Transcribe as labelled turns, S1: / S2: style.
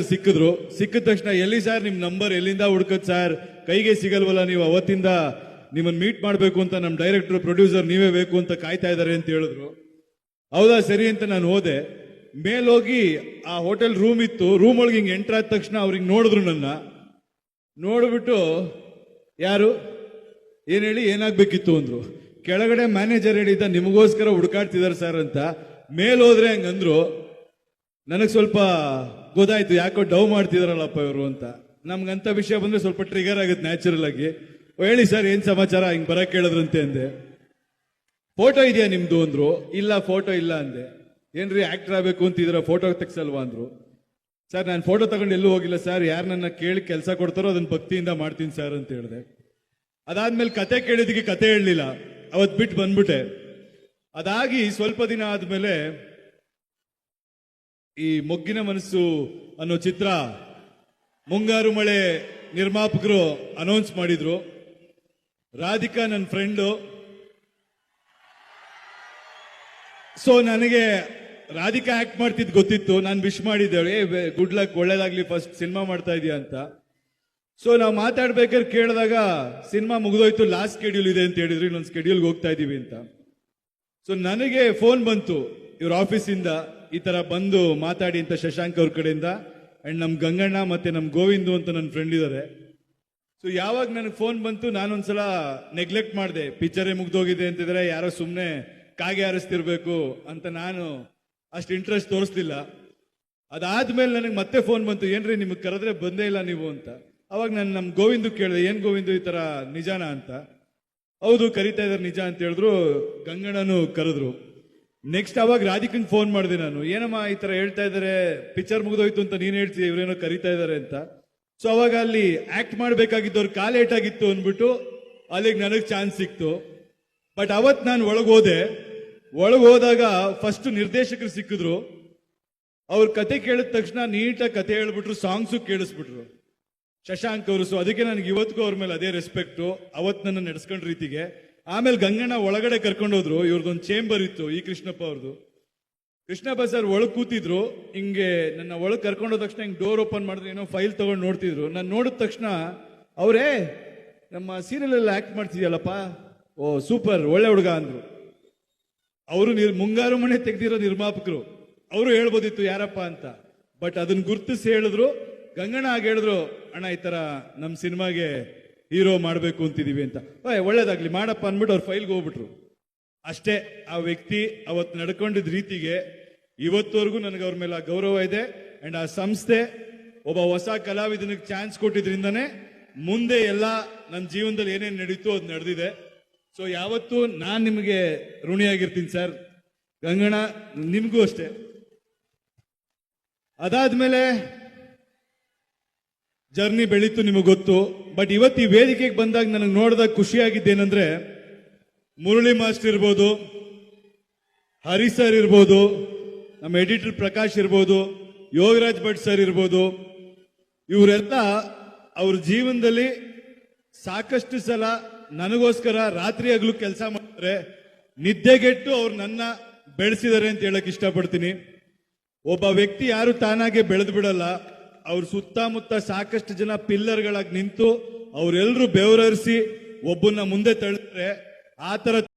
S1: ಸಿಕ್ಕಿದ್ರು. ಸಿಕ್ಕಿದ ತಕ್ಷಣ ಎಲ್ಲಿ ಸರ್ ನಿಮ್ ನಂಬರ್ ಎಲ್ಲಿಂದ ಹುಡ್ಕದ್ ಸರ್ ಕೈಗೆ ಸಿಗಲ್ವಲ್ಲ ನೀವು ಅವತ್ತಿಂದ ನಿಮ್ಮನ್ನ ಮೀಟ್ ಮಾಡಬೇಕು ಅಂತ ನಮ್ಮ ಡೈರೆಕ್ಟರ್ ಪ್ರೊಡ್ಯೂಸರ್ ನೀವೇ ಬೇಕು ಅಂತ ಕಾಯ್ತಾ ಇದ್ದಾರೆ ಅಂತ ಹೇಳಿದ್ರು. ಹೌದಾ ಸರಿ ಅಂತ ನಾನು ಹೋದೆ. ಮೇಲೋಗಿ ಆ ಹೋಟೆಲ್ ರೂಮ್ ಇತ್ತು. ರೂಮ್ ಒಳಗೆ ಹಿಂಗೆ ಎಂಟ್ರ್ ಆದ ತಕ್ಷಣ ಅವ್ರಿಗೆ ನೋಡಿದ್ರು ನನ್ನ. ನೋಡ್ಬಿಟ್ಟು, ಯಾರು? ಏನು ಹೇಳಿ? ಏನಾಗಬೇಕಿತ್ತು? ಅಂದರು. ಕೆಳಗಡೆ ಮ್ಯಾನೇಜರ್ ಹೇಳಿದ್ದ, ನಿಮಗೋಸ್ಕರ ಹುಡುಕಾಡ್ತಿದ್ದಾರೆ ಸರ್ ಅಂತ. ಮೇಲ್ ಹೋದ್ರೆ ಹಂಗಂದ್ರು. ನನಗೆ ಸ್ವಲ್ಪ ಗೊತ್ತಾಯ್ತು ಯಾಕೋ ಡೌ ಮಾಡ್ತಿದಾರಲ್ಲಪ್ಪ ಇವರು ಅಂತ. ನಮ್ಗಂತ ವಿಷಯ ಬಂದ್ರೆ ಸ್ವಲ್ಪ ಟ್ರಿಗರ್ ಆಗುತ್ತೆ ನ್ಯಾಚುರಲ್ ಆಗಿ. ಹೇಳಿ ಸರ್, ಏನ್ ಸಮಾಚಾರ? ಹಿಂಗ್ ಬರಕ್ ಕೇಳಿದ್ರಂತೆ ಅಂದೆ. ಫೋಟೋ ಇದೆಯಾ ನಿಮ್ದು ಅಂದ್ರು. ಇಲ್ಲ ಫೋಟೋ ಇಲ್ಲ ಅಂದೆ. ಏನ್ರಿ ಆಕ್ಟರ್ ಆಗ್ಬೇಕು ಅಂತಿದ್ರ ಫೋಟೋ ತೆಗ್ಸಲ್ವಾ ಅಂದ್ರು. ಸರ್, ನಾನು ಫೋಟೋ ತಗೊಂಡು ಎಲ್ಲೂ ಹೋಗಿಲ್ಲ ಸರ್. ಯಾರು ನನ್ನ ಕೇಳಿ ಕೆಲಸ ಕೊಡ್ತಾರೋ ಅದನ್ನ ಭಕ್ತಿಯಿಂದ ಮಾಡ್ತೀನಿ ಸರ್ ಅಂತ ಹೇಳಿದೆ. ಅದಾದ್ಮೇಲೆ ಕತೆ ಕೇಳಿದಕ್ಕೆ ಕತೆ ಹೇಳಲಿಲ್ಲ. ಅವತ್ ಬಿಟ್ಟು ಬಂದ್ಬಿಟ್ಟೆ. ಅದಾಗಿ ಸ್ವಲ್ಪ ದಿನ ಆದ್ಮೇಲೆ ಈ ಮೊಗ್ಗಿನ ಮನಸ್ಸು ಅನ್ನೋ ಚಿತ್ರ ಮುಂಗಾರು ಮಳೆ ನಿರ್ಮಾಪಕರು ಅನೌನ್ಸ್ ಮಾಡಿದ್ರು. ರಾಧಿಕಾ ನನ್ನ ಫ್ರೆಂಡು ಸೊ ನನಗೆ ರಾಧಿಕಾ ಆಕ್ಟ್ ಮಾಡ್ತಿದ್ ಗೊತ್ತಿತ್ತು. ನಾನು ವಿಶ್ ಮಾಡಿದ್ದೇವೆ ಗುಡ್ ಲಕ್ ಒಳ್ಳೇದಾಗ್ಲಿ ಫಸ್ಟ್ ಸಿನಿಮಾ ಮಾಡ್ತಾ ಇದೀಯ ಅಂತ. ಸೊ ನಾವು ಮಾತಾಡ್ಬೇಕಾದ್ರೆ ಕೇಳಿದಾಗ ಸಿನಿಮಾ ಮುಗಿದೋಯ್ತು ಲಾಸ್ಟ್ ಸ್ಕೆಡ್ಯೂಲ್ ಇದೆ ಅಂತ ಹೇಳಿದ್ರು. ಇನ್ನೊಂದು ಸ್ಕೆಡ್ಯೂಲ್ಗೆ ಹೋಗ್ತಾ ಇದೀವಿ ಅಂತ. ಸೊ ನನಗೆ ಫೋನ್ ಬಂತು ಇವ್ರ ಆಫೀಸಿಂದ ಈ ತರ ಬಂದು ಮಾತಾಡಿ ಅಂತ ಶಶಾಂಕ್ ಅವ್ರ ಕಡೆಯಿಂದ. ಅಂಡ್ ನಮ್ ಗಂಗಣ್ಣ ಮತ್ತೆ ನಮ್ ಗೋವಿಂದು ಅಂತ ನನ್ನ ಫ್ರೆಂಡ್ ಇದ್ದಾರೆ ಸೊ ಯಾವಾಗ ನನಗೆ ಫೋನ್ ಬಂತು, ನಾನೊಂದ್ಸಲ ನೆಗ್ಲೆಕ್ಟ್ ಮಾಡಿದೆ. ಪಿಕ್ಚರೇ ಮುಗ್ದೋಗಿದೆ ಅಂತಿದ್ರೆ ಯಾರೋ ಸುಮ್ಮನೆ ಕಾಗೆ ಹಾರಿಸ್ತಿರ್ಬೇಕು ಅಂತ ನಾನು ಅಷ್ಟು ಇಂಟ್ರೆಸ್ಟ್ ತೋರಿಸ್ಲಿಲ್ಲ. ಅದಾದ್ಮೇಲೆ ನನಗೆ ಮತ್ತೆ ಫೋನ್ ಬಂತು, ಏನ್ರಿ ನಿಮಗೆ ಕರೆದ್ರೆ ಬಂದೇ ಇಲ್ಲ ನೀವು ಅಂತ. ಅವಾಗ ನಾನು ನಮ್ಮ ಗೋವಿಂದು ಕೇಳಿದೆ, ಏನ್ ಗೋವಿಂದು ಈ ತರ ನಿಜಾನ? ಅಂತ. ಹೌದು, ಕರಿತಾ ಇದ್ದಾರೆ ನಿಜ ಅಂತ ಹೇಳಿದ್ರು. ಗಂಗಣ್ಣನು ಕರೆದ್ರು. ನೆಕ್ಸ್ಟ್ ಅವಾಗ ರಾಧಿಕನ್ ಫೋನ್ ಮಾಡಿದೆ ನಾನು. ಏನಮ್ಮ ಈ ತರ ಹೇಳ್ತಾ ಇದಾರೆ ಪಿಕ್ಚರ್ ಮುಗಿದೋಯ್ತು ಅಂತ ನೀನ್ ಹೇಳ್ತೀಯ? ಇವ್ರೇನೋ ಕರಿತಾ ಇದಾರೆ ಅಂತ. ಸೊ ಅವಾಗ ಅಲ್ಲಿ ಆಕ್ಟ್ ಮಾಡ್ಬೇಕಾಗಿದ್ದವ್ರು ಕಾಲ್ ಏಟಾಗಿತ್ತು ಅಂದ್ಬಿಟ್ಟು ಅಲ್ಲಿಗೆ ನನಗೆ ಚಾನ್ಸ್ ಸಿಕ್ತು. ಬಟ್ ಅವತ್ ನಾನು ಒಳಗೆ ಹೋದೆ ಒಳಗೆ ಹೋದಾಗ ಫಸ್ಟ್ ನಿರ್ದೇಶಕರು ಸಿಕ್ಕಿದ್ರು. ಅವ್ರ ಕತೆ ಕೇಳಿದ ತಕ್ಷಣ ನೀಟಾಗಿ ಕತೆ ಹೇಳ್ಬಿಟ್ರು ಸಾಂಗ್ಸು ಕೇಳಿಸ್ಬಿಟ್ರು. ಶಶಾಂಕ್ ಅವರು ಸೊ ಅದಕ್ಕೆ ನನಗೆ ಇವತ್ತಿಗೂ ಅವ್ರ ಮೇಲೆ ಅದೇ ರೆಸ್ಪೆಕ್ಟು ಅವತ್ತು ನನ್ನ ನಡ್ಸ್ಕೊಂಡ್ ರೀತಿಗೆ ಆಮೇಲೆ ಗಂಗಣ್ಣ ಒಳಗಡೆ ಕರ್ಕೊಂಡು ಹೋದ್ರು, ಇವ್ರದೊಂದು ಚೇಂಬರ್ ಇತ್ತು ಈ ಕೃಷ್ಣಪ್ಪ ಅವ್ರದ್ದು ಕೃಷ್ಣಪ್ಪ ಸರ್ ಒಳಗೆ ಕೂತಿದ್ರು, ಹಿಂಗೆ ನನ್ನ ಒಳಗೆ ಕರ್ಕೊಂಡು ಹೋದ ತಕ್ಷಣ ಹಿಂಗೆ ಡೋರ್ ಓಪನ್ ಮಾಡಿದ್ರೆ, ಏನೋ ಫೈಲ್ ತಗೊಂಡು ನೋಡ್ತಿದ್ರು. ನಾನು ನೋಡಿದ ತಕ್ಷಣ ಅವರೇ, ನಮ್ಮ ಸೀರಿಯಲ್ ಎಲ್ಲ ಆಕ್ಟ್ ಮಾಡ್ತಿದ್ಯಲ್ಲಪ್ಪ? ಓ ಸೂಪರ್ ಒಳ್ಳೆ ಹುಡುಗ ಅಂದ್ರು. ಅವರು ನಿರ್, ಮುಂಗಾರು ಮನೆ ತೆಗ್ದಿರೋ ನಿರ್ಮಾಪಕರು. ಅವರು ಹೇಳ್ಬೋದಿತ್ತು, ಯಾರಪ್ಪ ಅಂತ. ಬಟ್ ಅದನ್ನ ಗುರ್ತಿಸಿ ಹೇಳಿದ್ರು. ಗಂಗಣ್ಣ ಆಗ ಹೇಳಿದ್ರು, ಅಣ್ಣ, ಈ ತರ ನಮ್ಮ ಸಿನಿಮಾಗೆ ಹೀರೋ ಮಾಡಬೇಕು ಅಂತಿದ್ದೀವಿ ಅಂತ. ಓಯ್, ಒಳ್ಳೇದಾಗ್ಲಿ, ಮಾಡಪ್ಪ ಅಂದ್ಬಿಟ್ಟು ಅವ್ರ ಫೈಲ್ಗೆ ಹೋಗ್ಬಿಟ್ರು. ಅಷ್ಟೇ, ಆ ವ್ಯಕ್ತಿ ಅವತ್ತು ನಡ್ಕೊಂಡಿದ್ದ ರೀತಿಗೆ ಇವತ್ತವರೆಗೂ ನನಗೆ ಅವ್ರ ಮೇಲೆ ಗೌರವ ಇದೆ. ಅಂಡ್ ಆ ಸಂಸ್ಥೆ ಒಬ್ಬ ಹೊಸ ಕಲಾವಿದನಿಗೆ ಚಾನ್ಸ್ ಕೊಟ್ಟಿದ್ರಿಂದನೇ ಮುಂದೆ ಎಲ್ಲ ನನ್ನ ಜೀವನದಲ್ಲಿ ಏನೇನು ನಡೀತು ಅದು ನಡೆದಿದೆ. ಸೊ ಯಾವತ್ತೂ ನಾನು ನಿಮಗೆ ಋಣಿಯಾಗಿರ್ತೀನಿ ಸರ್ ಗಂಗಣ್ಣ, ನಿಮಗೂ ಅಷ್ಟೇ. ಅದಾದ್ಮೇಲೆ ಜರ್ನಿ ಬೆಳೀತು ನಿಮಗೆ ಗೊತ್ತು ಬಟ್ ಇವತ್ತು ಈ ವೇದಿಕೆಗೆ ಬಂದಾಗ ನನಗೆ ನೋಡಿದಾಗ ಖುಷಿಯಾಗಿದ್ದೇನೆಂದ್ರೆ ಮುರಳಿ ಮಾಸ್ಟರ್ ಇರ್ಬೋದು, ಹರಿ ಸರ್ ಇರ್ಬೋದು, ನಮ್ಮ ಎಡಿಟರ್ ಪ್ರಕಾಶ್ ಇರ್ಬೋದು, ಯೋಗರಾಜ್ ಭಟ್ ಸರ್ ಇರ್ಬೋದು, ಇವರೆಲ್ಲ ಅವ್ರ ಜೀವನದಲ್ಲಿ ಸಾಕಷ್ಟು ಸಲ ನನಗೋಸ್ಕರ ರಾತ್ರಿ ಹಗಲು ಕೆಲಸ ಮಾಡ್ತಾರೆ. ನಿದ್ದೆಗೆಟ್ಟು ಅವ್ರು ನನ್ನ ಬೆಳೆಸಿದ್ದಾರೆ ಅಂತ ಹೇಳಕ್ ಇಷ್ಟಪಡ್ತೀನಿ. ಒಬ್ಬ ವ್ಯಕ್ತಿ ಯಾರು ತಾನಾಗೆ ಬೆಳೆದು ಬಿಡಲ್ಲ ಅವ್ರ ಸುತ್ತಮುತ್ತ ಸಾಕಷ್ಟು ಜನ ಪಿಲ್ಲರ್ಗಳಾಗಿ ನಿಂತು ಅವರೆಲ್ಲರೂ ಬೆವರರಿಸಿ ಒಬ್ಬನ್ನ ಮುಂದೆ ತಳ್ಳಿದ್ರೆ ಆ ತರ